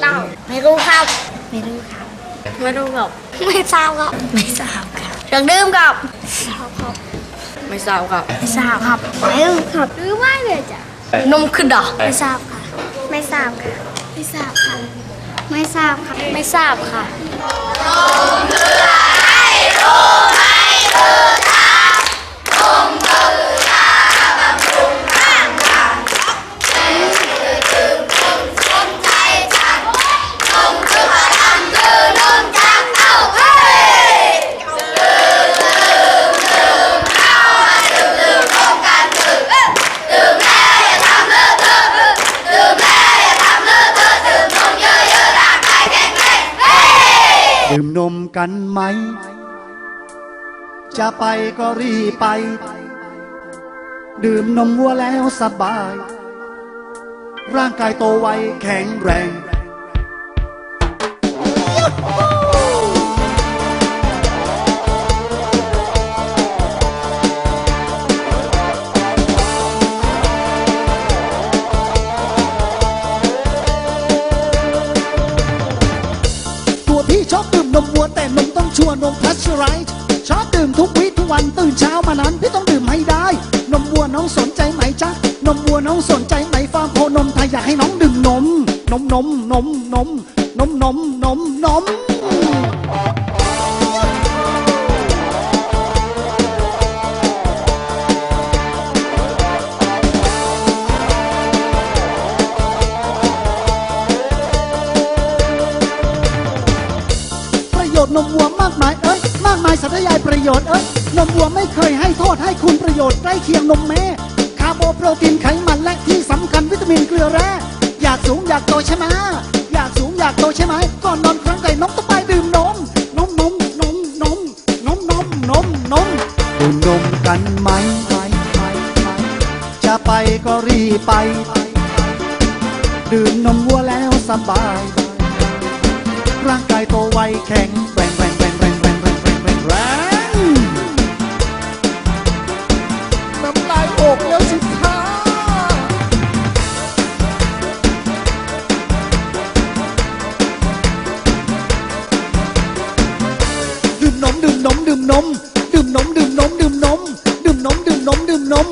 เต่าไม่รู้ครับ ไม่รู้ครับ ไม่รู้ครับ ไม่ทราบครับ ไม่ทราบครับเครื่องดื่มครับทราบครับ ไม่ทราบครับ ไม่ทราบครับไม่รู้ครับหรือไม่เลยจ้ะนมขึ้นดอกไม่ทราบค่ะ ไม่ทราบค่ะ ไม่ทราบค่ะ ไม่ทราบค่ะ ไม่ทราบค่ะ ดื่มนมกันไหม จะไปก็รีบไป ดื่มนมวัวแล้วสบาย ร่างกายโตไวแข็งแรง ดื่มนมวัวแต่นมต้องชัวนมพัชไรท์ชอบดื่มทุกวิทุกวันตื่นเช้ามานั้นพี่ต้องดื่มให้ได้ นมวัวน้องสนใจไหมจ๊ะนมวัวน้องสนใจไหมฟาร์มโคนมไทยอยากให้น้องดื่มนม นมนมนมนมนมนมนมนม ประโยชน์นมวัวมากมายเอ้ยมากมายสารยายประโยชน์เอ้ยนมวัวไม่เคยให้โทษให้คุณประโยชน์ใกล้เคียงนมแม่คาร์โบโปรตีนไขมันและที่สำคัญวิตามินเกลือแร่อยากสูงอยากโตใช่ไหมอยากสูงอยากโตใช่ไหมก่อนนอนครั้งใดน้องต้องไปดื่มนมนมนมนมนมนมนมนมนมดื่มนมกันไหมจะไปก็รีบไป ดื่มนมวัวแล้วสบาย ร่างกายโตไวแข็งแรงแรงแรงแรงแรงแรงแรงแรงแรงน้ำลายอกแล้วสิท่าดื่มนมดื่มนมดื่มนมดื่มนมดื่มนมดื่มนมดื่มนมดื่มนมดื่มนม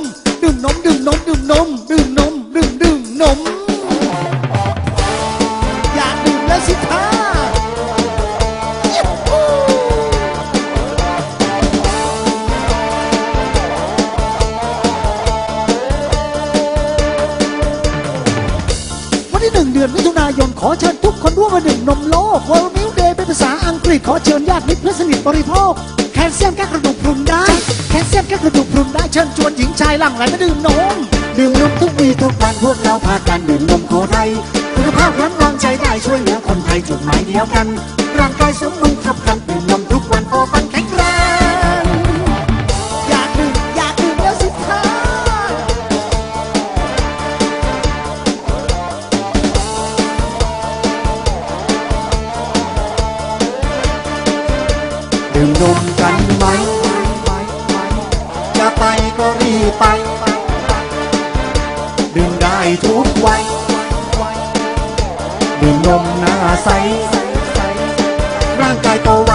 เดือนมิถุนายนขอเชิญทุกคนร่วมมาดื่มนมโลก World Milk Day เป็นภาษาอังกฤษขอเชิญญาติมิตรเพื่อนสนิทบริโภค แคลเซียมแก้กระดูกพรุนได้ แคลเซียมแก้กระดูกพรุนได้เชิญชวนหญิงชายหลั่งไหลมาดื่มนม ดื่มนมทุกวีทุกวันพวกเราพากันดื่มนมโคไทยคุณภาพรับรองใช้ได้ช่วยเหลือคนไทยจุดหมายเดียวกันร่างกายสมบูรณ์ขับ ดื่มนมกันไหม จะไปก็รีบไป ดื่มได้ทุกวันดื่มนมหน้าใส ร่างกายโตไว